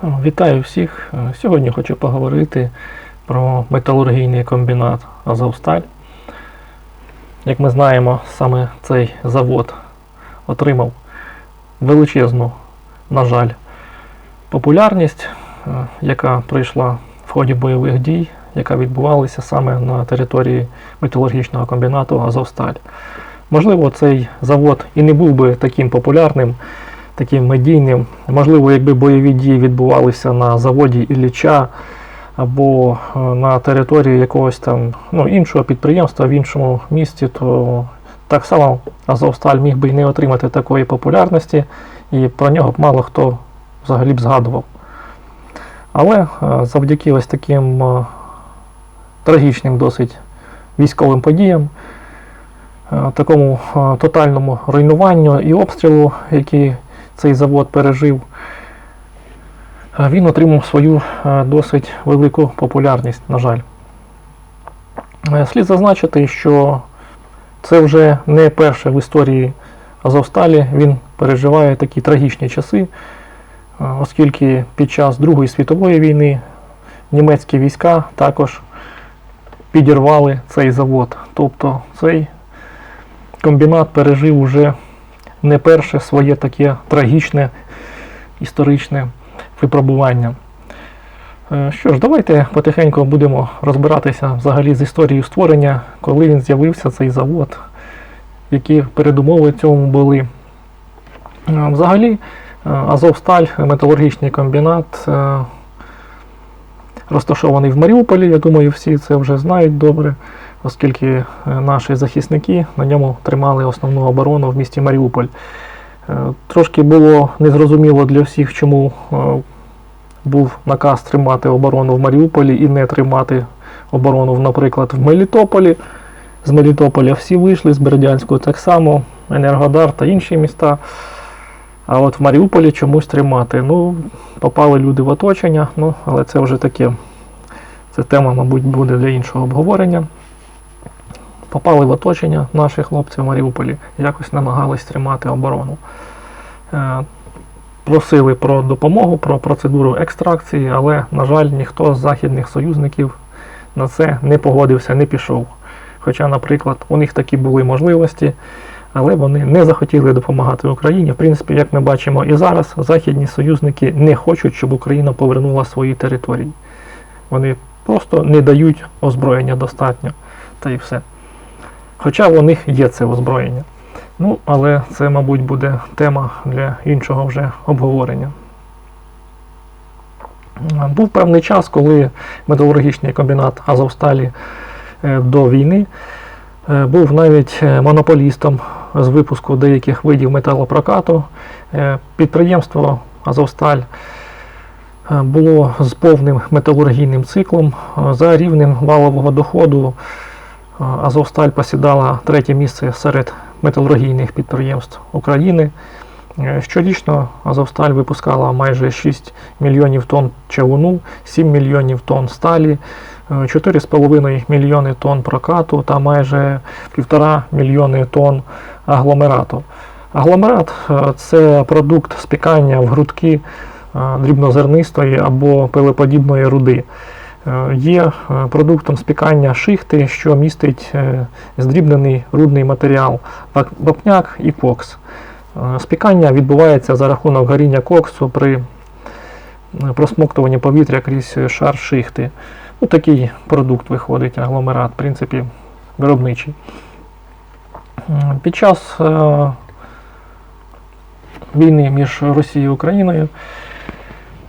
Вітаю всіх. Е, Сьогодні хочу поговорити про металургійний комбінат Азовсталь. Як ми знаємо, саме цей завод отримав величезну, на жаль, популярність, е, яка прийшла в ході бойових дій, яка відбувалася саме на території металургічного комбінату Азовсталь. Можливо, цей завод і не був би таким популярним, таким медійним. Можливо, якби бойові дії відбувалися на заводі Ілліча або е, на території якогось там ну, іншого підприємства в іншому місті, то так само Азовсталь міг би і не отримати такої популярності, і про нього б мало хто взагалі б згадував. Але е, завдяки ось таким е, трагічним досить військовим подіям, такому тотальному руйнуванню і обстрілу, який цей завод пережив, він отримав свою досить велику популярність, на жаль. Е, Слід зазначити, що це вже не перше в історії Азовсталі. Він переживає такі трагічні часи, е, оскільки під час Другої світової війни німецькі війська також підірвали цей завод. Тобто цей комбінат пережив уже не перше своє таке трагічне історичне випробування. Е, Що ж, давайте потихеньку будемо розбиратися взагалі з історією створення, коли він з'явився цей завод, які передумови цьому були. Е, Взагалі, е, Азовсталь, металургічний комбінат, розташований в Маріуполі. Я думаю, всі це вже знають добре, оскільки е, наші захисники на ньому тримали основну оборону в місті Маріуполь. Е, Трошки було незрозуміло для всіх, чому е, був наказ тримати оборону в Маріуполі і не тримати оборону, наприклад, в Мелітополі. З Мелітополя всі вийшли, з Бердянського так само, Енергодар та інші міста. А от в Маріуполі чомусь тримати. Ну, попали люди в оточення, ну, але це вже таке. Це тема, мабуть, буде для іншого обговорення. Попали в оточення наші хлопці в Маріуполі, якось намагались тримати оборону. Е, Просили про допомогу, про процедуру екстракції, але, на жаль, ніхто з західних союзників на це не погодився, не пішов. Хоча, наприклад, у них такі були можливості, але вони не захотіли допомагати Україні. В принципі, як ми бачимо і зараз, західні союзники не хочуть, щоб Україна повернула свої території. Вони просто не дають озброєння достатньо, та і все. Хоча у них є це озброєння. Ну, але це, мабуть, буде тема для іншого вже обговорення. Був певний час, коли металургічний комбінат Азовсталі е, до війни е, був навіть е, монополістом з випуску деяких видів металопрокату. Підприємство Азовсталь було з повним металургійним циклом. За рівнем валового доходу Азовсталь посідала третє місце серед металургійних підприємств України. Е, Щорічно Азовсталь випускала майже 6 мільйонів тонн чавуну, 7 мільйонів тонн сталі, е, 4,5 мільйони тонн прокату та майже 1,5 мільйони тонн агломерату. Агломерат е, це продукт спікання в грудки е, дрібнозернистої або пилеподібної руди. Е, Є е, продуктом спікання шихти, що містить е, здрібнений рудний матеріал вапняк і кокс. Спікання відбувається за рахунок горіння коксу при просмоктуванні повітря крізь шар шихти. Ну, такий продукт виходить, агломерат, в принципі, виробничий. Під час війни між Росією і Україною,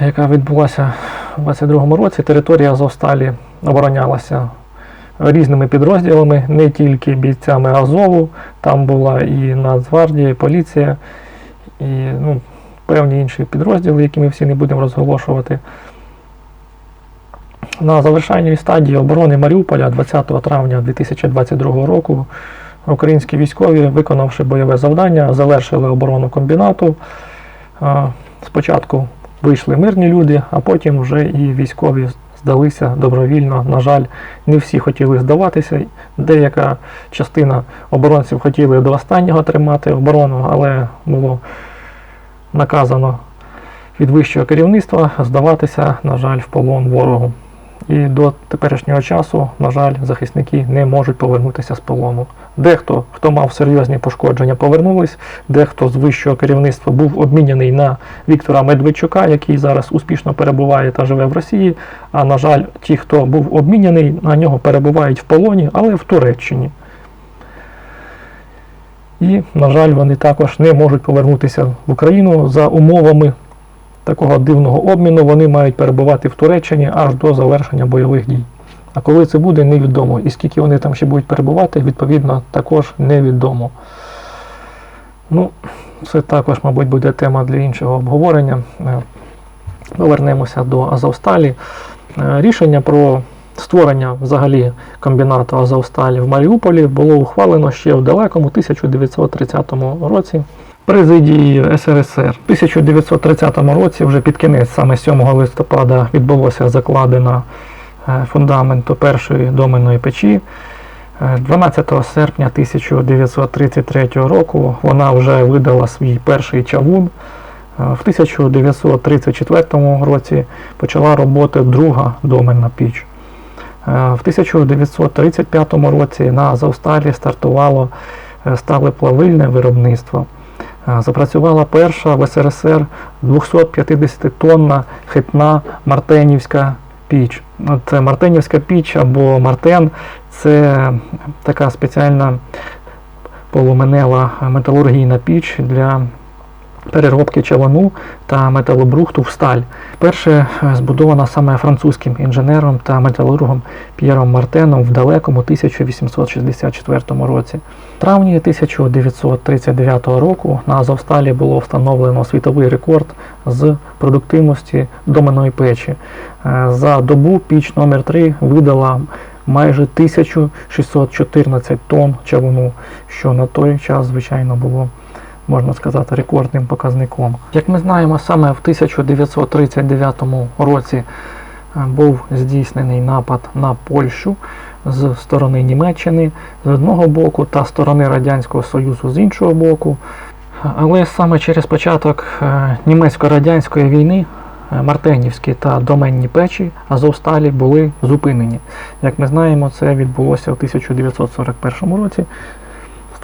яка відбулася у 22-му році, територія Азовсталі оборонялася різними підрозділами, не тільки бійцями Азову, там була і Нацгвардія, і поліція, і ну, певні інші підрозділи, які ми всі не будемо розголошувати. На завершальній стадії оборони Маріуполя 20 травня 2022 року українські військові, виконавши бойове завдання, завершили оборону комбінату. Спочатку вийшли мирні люди, а потім вже і військові здалися добровільно. На жаль, не всі хотіли здаватися. Деяка частина оборонців хотіли до останнього тримати оборону, але було наказано від вищого керівництва здаватися, на жаль, в полон ворогу. І до теперішнього часу, на жаль, захисники не можуть повернутися з полону. Дехто, хто мав серйозні пошкодження, повернулись, дехто з вищого керівництва був обміняний на Віктора Медведчука, який зараз успішно перебуває та живе в Росії. А на жаль, ті, хто був обміняний, на нього перебувають в полоні, але в Туреччині. І, на жаль, вони також не можуть повернутися в Україну за умовами такого дивного обміну. Вони мають перебувати в Туреччині аж до завершення бойових дій. А коли це буде, невідомо. І скільки вони там ще будуть перебувати, відповідно, також невідомо. Ну, це також, мабуть, буде тема для іншого обговорення. Е, Повернемося до Азовсталі. Е, Рішення про створення взагалі комбінату Азовсталі в Маріуполі було ухвалено ще в далекому 1930 році. Президії СРСР в 1930 році, вже під кінець, саме 7 листопада, відбулося закладено е, фундаменту першої доменної печі. Е, 12 серпня 1933 року вона вже видала свій перший чавун. Е, В 1934 році почала роботи друга доменна піч. Е, В 1935 році на Азовсталі стартувало е, сталеплавильне виробництво. Запрацювала перша в СРСР 250-тонна хитна Мартенівська піч. Ну, Це Мартенівська піч або Мартен це така спеціальна полуменева металургійна піч для переробки чавуну та металобрухту в сталь. Перше е, збудована саме французьким інженером та металургом П'єром Мартеном в далекому 1864 році. В травні 1939 року на Азовсталі було встановлено світовий рекорд з продуктивності доменної печі. Е, За добу піч номер 3 видала майже 1614 тонн чавуну, що на той час, звичайно, було можна сказати, рекордним показником. Як ми знаємо, саме в 1939 році е, був здійснений напад на Польщу з сторони Німеччини з одного боку та сторони Радянського Союзу з іншого боку. Але саме через початок е, німецько-радянської війни е, Мартенівські та доменні печі Азовсталі були зупинені. Як ми знаємо, це відбулося в 1941 році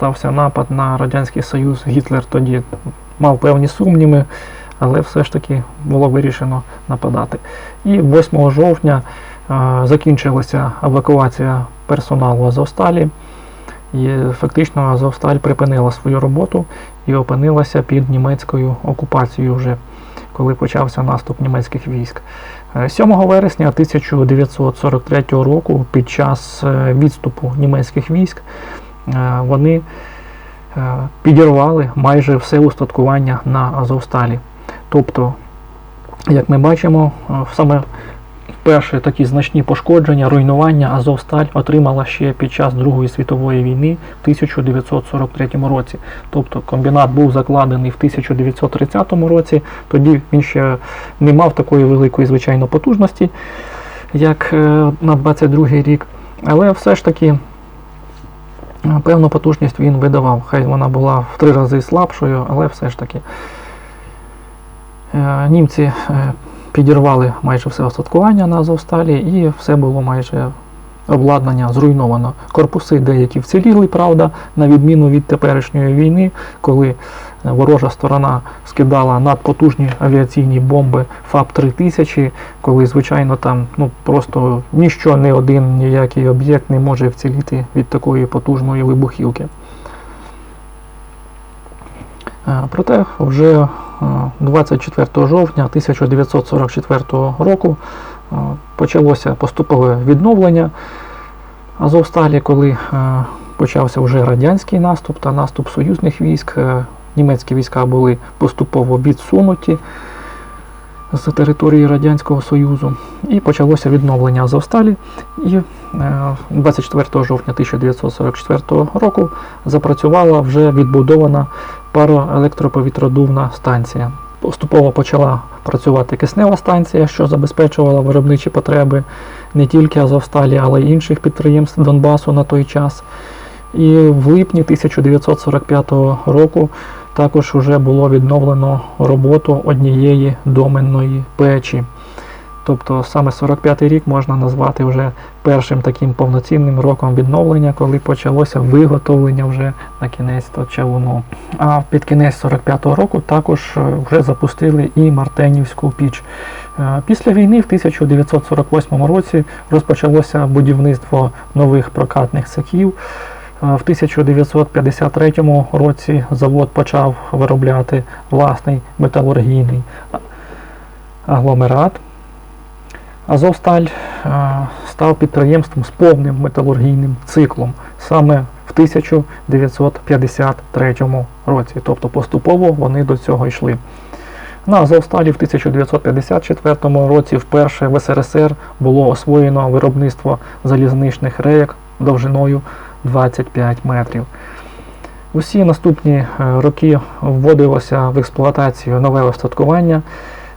стався напад на Радянський Союз. Гітлер тоді мав певні сумніви, але все ж таки було вирішено нападати. І 8 жовтня е, закінчилася евакуація персоналу Азовсталі. І фактично Азовсталь припинила свою роботу і опинилася під німецькою окупацією вже, коли почався наступ німецьких військ. Е, 7 вересня 1943 року, під час е, відступу німецьких військ, е, вони е, підірвали майже все устаткування на Азовсталі. Тобто, як ми бачимо, е, саме перші такі значні пошкодження, руйнування Азовсталь отримала ще під час Другої світової війни в 1943 році. Тобто комбінат був закладений в 1930 році, тоді він ще не мав такої великої звичайно потужності, як е, на 22 рік. Але все ж таки е, певну потужність він видавав. Хай вона була в три рази слабшою, але все ж таки. Е, Німці е, підірвали майже все остаткування на Азовсталі і все було майже обладнання зруйновано. Корпуси деякі вціліли, правда, на відміну від теперішньої війни, коли ворожа сторона скидала надпотужні авіаційні бомби ФАП-3000, коли, звичайно, там ну, просто ніщо, не один ніякий об'єкт не може вціліти від такої потужної вибухівки. Е, Проте вже е, 24 жовтня 1944 року е, почалося поступове відновлення Азовсталі, коли е, почався вже радянський наступ та наступ союзних військ. Е, Німецькі війська були поступово відсунуті з території Радянського Союзу, і почалося відновлення Азовсталі. І е, 24 жовтня 1944 року запрацювала вже відбудована пароелектроповітродувна станція. Поступово почала працювати киснева станція, що забезпечувала виробничі потреби не тільки Азовсталі, але й інших підприємств Донбасу на той час. І в липні 1945 року також вже було відновлено роботу однієї доменної печі. Тобто саме 45-й рік можна назвати вже першим таким повноцінним роком відновлення, коли почалося виготовлення вже на кінець чавуну. А під кінець 45-го року також е, вже запустили і Мартенівську піч. Е, Після війни в 1948 році розпочалося будівництво нових прокатних цехів. В 1953 році завод почав виробляти власний металургійний агломерат. Азовсталь став підприємством з повним металургійним циклом саме в 1953 році. Тобто поступово вони до цього йшли. На Азовсталі в 1954 році вперше в СРСР було освоєно виробництво залізничних рейок довжиною 25 метрів. Усі наступні е, роки вводилося в експлуатацію нове остаткування е,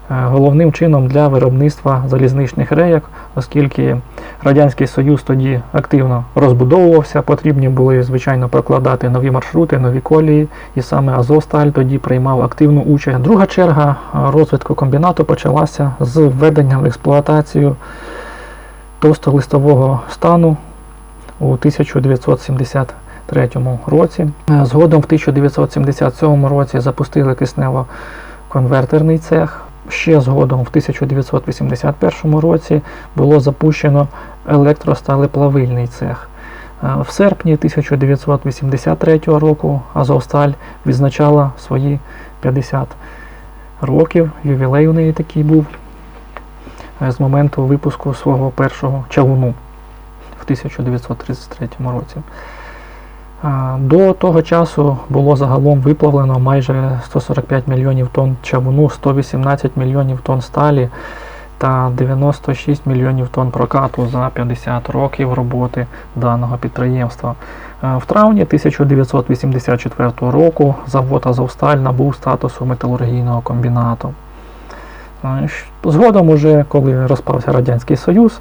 головним чином для виробництва залізничних рейок, оскільки Радянський Союз тоді активно розбудовувався, потрібні були, звичайно, прокладати нові маршрути, нові колії, і саме Азовсталь тоді приймав активну участь. Друга черга е, розвитку комбінату почалася з введенням в експлуатацію товстолистового стану у 1973 році. Е, Згодом в 1977 році запустили киснево-конвертерний цех. Ще згодом в 1981 році було запущено електросталеплавильний цех. Е, В серпні 1983 року Азовсталь відзначала свої 50 років. Ювілей у неї такий був е, з моменту випуску свого першого чавуну 1933 році. До того часу було загалом виплавлено майже 145 мільйонів тонн чавуну, 118 мільйонів тонн сталі та 96 мільйонів тонн прокату за 50 років роботи даного підприємства. В травні 1984 року завод Азовсталь набув статусу металургійного комбінату. Згодом, уже, коли розпався Радянський Союз,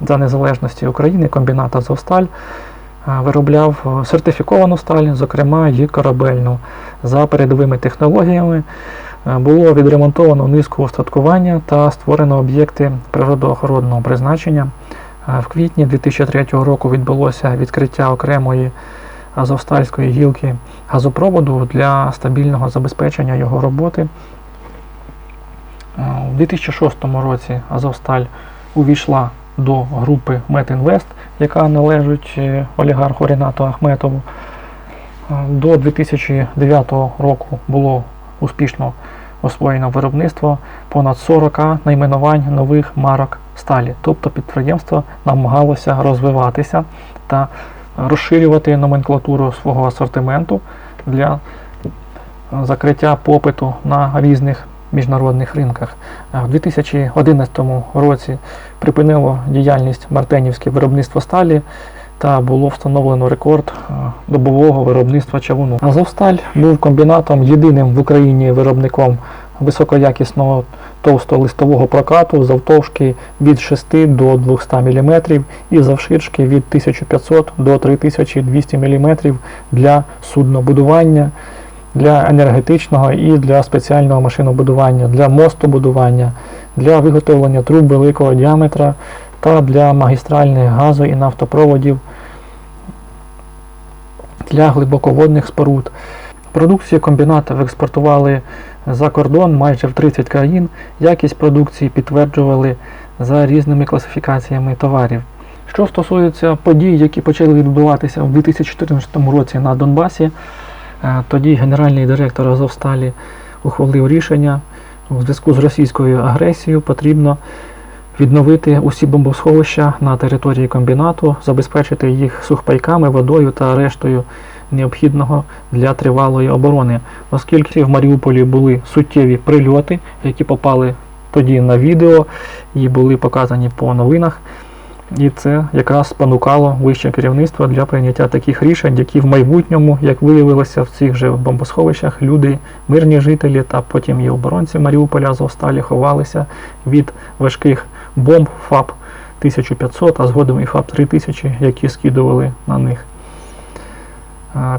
за незалежності України комбінат Азовсталь е, виробляв е, сертифіковану сталь, зокрема і корабельну. За передовими технологіями е, було відремонтовано низку устаткування та створено об'єкти природоохоронного призначення. В квітні 2003 року відбулося відкриття окремої азовстальської гілки газопроводу для стабільного забезпечення його роботи. У 2006 році Азовсталь увійшла до групи Метінвест, яка належить е, олігарху Рінату Ахметову. Е, До 2009 року було успішно освоєно виробництво понад 40 найменувань нових марок сталі. Тобто підприємство намагалося розвиватися та розширювати номенклатуру свого асортименту для закриття попиту на різних міжнародних ринках. В 2011 році припинило діяльність Мартенівське виробництво сталі та було встановлено рекорд добового виробництва чавуну. Азовсталь був комбінатом єдиним в Україні виробником високоякісного товстолистового прокату завтовшки від 6 до 200 мм і завширшки від 1500 до 3200 мм для суднобудування, для енергетичного і для спеціального машинобудування, для мостобудування, для виготовлення труб великого діаметра та для магістральних газу і нафтопроводів для глибоководних споруд. Продукцію комбіната експортували за кордон майже в 30 країн. Якість продукції підтверджували за різними класифікаціями товарів. Що стосується подій, які почали відбуватися в 2014 році на Донбасі, тоді генеральний директор Азовсталі ухвалив рішення у зв'язку з російською агресією потрібно відновити усі бомбосховища на території комбінату, забезпечити їх сухпайками, водою та рештою необхідного для тривалої оборони, оскільки в Маріуполі були суттєві прильоти, які попали тоді на відео і були показані по новинах. І це якраз спонукало вище керівництво для прийняття таких рішень, які в майбутньому, як виявилося в цих же бомбосховищах, люди, мирні жителі та потім і оборонці Маріуполя Азовсталі ховалися від важких бомб ФАП 1500, а згодом і ФАП 3000, які скидували на них.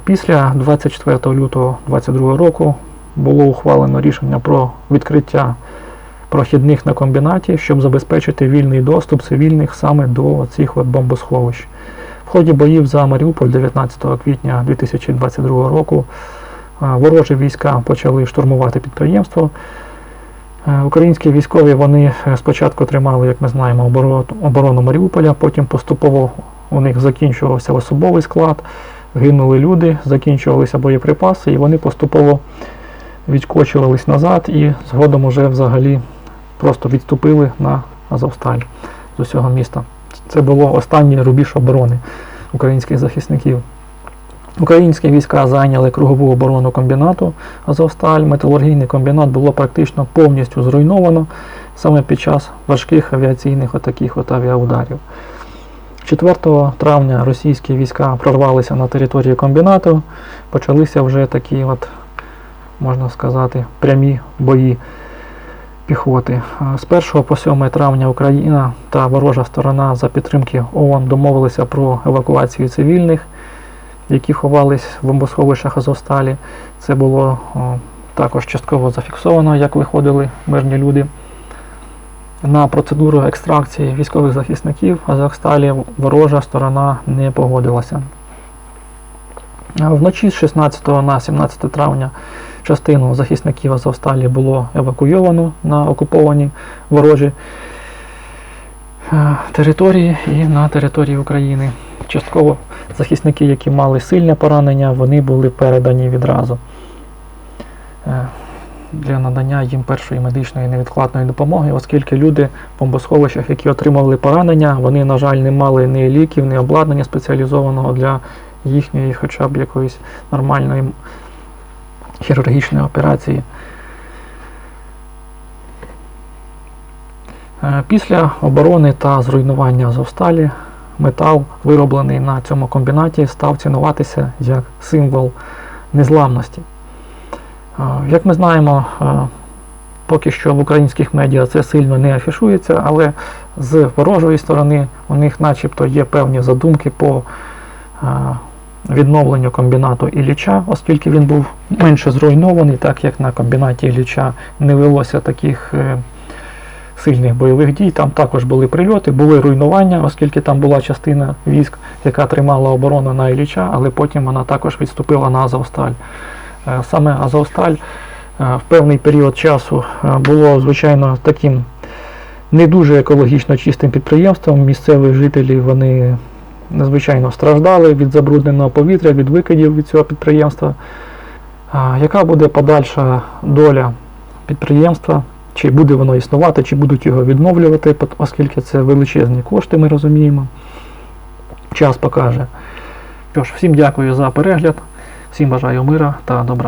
Після 24 лютого 2022 року було ухвалено рішення про відкриття прохідних на комбінаті, щоб забезпечити вільний доступ цивільних саме до цих от бомбосховищ. В ході боїв за Маріуполь 19 квітня 2022 року ворожі війська почали штурмувати підприємство. Е, Українські військові вони е, спочатку тримали, як ми знаємо, оборону Маріуполя, потім поступово у них закінчувався особовий склад, гинули люди, закінчувалися боєприпаси, і вони поступово відкочувались назад і згодом уже взагалі просто відступили на Азовсталь з усього міста. Це було останній рубіж оборони українських захисників. Українські війська зайняли кругову оборону комбінату Азовсталь. Металургійний комбінат було практично повністю зруйновано саме під час важких авіаційних отаких от авіаударів. 4 травня російські війська прорвалися на територію комбінату. Почалися вже такі, от, можна сказати, прямі бої піхоти. З 1 по 7 травня Україна та ворожа сторона за підтримки ООН домовилися про евакуацію цивільних, які ховались в бомбосховищах Азовсталі. Це було також частково зафіксовано, як виходили мирні люди. На процедуру екстракції військових захисників Азовсталі ворожа сторона не погодилася. Вночі з 16 на 17 травня частину захисників Азовсталі було евакуйовано на окуповані ворожі е, території і на території України. Частково захисники, які мали сильне поранення, вони були передані відразу е, для надання їм першої медичної невідкладної допомоги, оскільки люди в бомбосховищах, які отримували поранення, вони, на жаль, не мали ні ліків, ні обладнання спеціалізованого для їхньої хоча б якоїсь нормальної хірургічної операції. Е, Після оборони та зруйнування Азовсталі метал, вироблений на цьому комбінаті, став цінуватися як символ незламності. Е, Як ми знаємо, е, поки що в українських медіа це сильно не афішується, але з ворожої сторони у них начебто є певні задумки по відновленню комбінату Ілліча, оскільки він був менше зруйнований, так як на комбінаті Ілліча не велося таких е, сильних бойових дій. Там також були прильоти, були руйнування, оскільки там була частина військ, яка тримала оборону на Ілліча, але потім вона також відступила на Азовсталь. Е, Саме Азовсталь е, в певний період часу було, звичайно, таким не дуже екологічно чистим підприємством. Місцеві жителі вони надзвичайно страждали від забрудненого повітря, від викидів від цього підприємства. Яка буде подальша доля підприємства? Чи буде воно існувати, чи будуть його відновлювати, оскільки це величезні кошти, ми розуміємо. Час покаже. Що ж, всім дякую за перегляд, всім бажаю мира та добра.